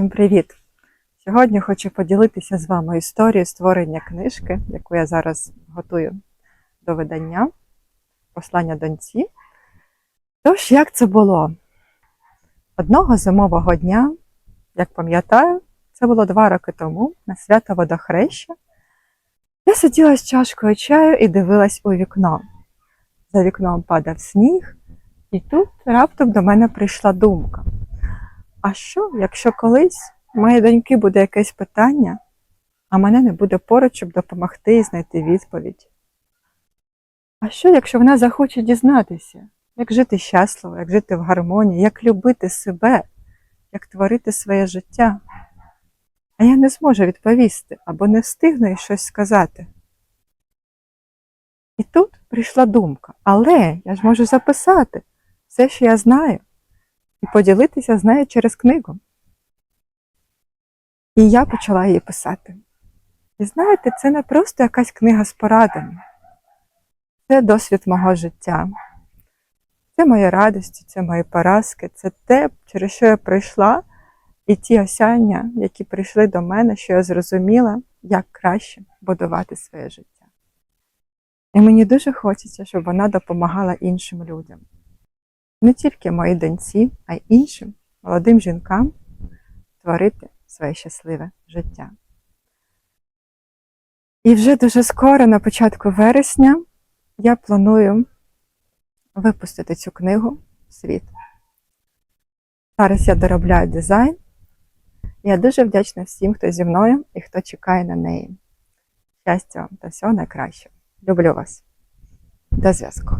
Всім привіт! Сьогодні хочу поділитися з вами історією створення книжки, яку я зараз готую до видання Послання доньці. Тож, як це було? Одного зимового дня, як пам'ятаю, це було два роки тому, на свято водохреща, я сиділа з чашкою чаю і дивилась у вікно. За вікном падав сніг, і тут раптом до мене прийшла думка. А що, якщо колись у моєї доньки буде якесь питання, а мене не буде поруч, щоб допомогти і знайти відповідь? А що, якщо вона захоче дізнатися, як жити щасливо, як жити в гармонії, як любити себе, як творити своє життя? А я не зможу відповісти або не встигну їй щось сказати. І тут прийшла думка, але я ж можу записати все, що я знаю, і поділитися з нею через книгу. І я почала її писати. І знаєте, це не просто якась книга з порадами. Це досвід мого життя. Це мої радості, це мої поразки, це те, через що я пройшла, і ті осяння, які прийшли до мене, що я зрозуміла, як краще будувати своє життя. І мені дуже хочеться, щоб вона допомагала іншим людям. Не тільки моїй доньці, а й іншим молодим жінкам творити своє щасливе життя. І вже дуже скоро, на початку вересня, я планую випустити цю книгу в світ. Зараз я доробляю дизайн. Я дуже вдячна всім, хто зі мною і хто чекає на неї. Щастя вам та всього найкращого. Люблю вас. До зв'язку.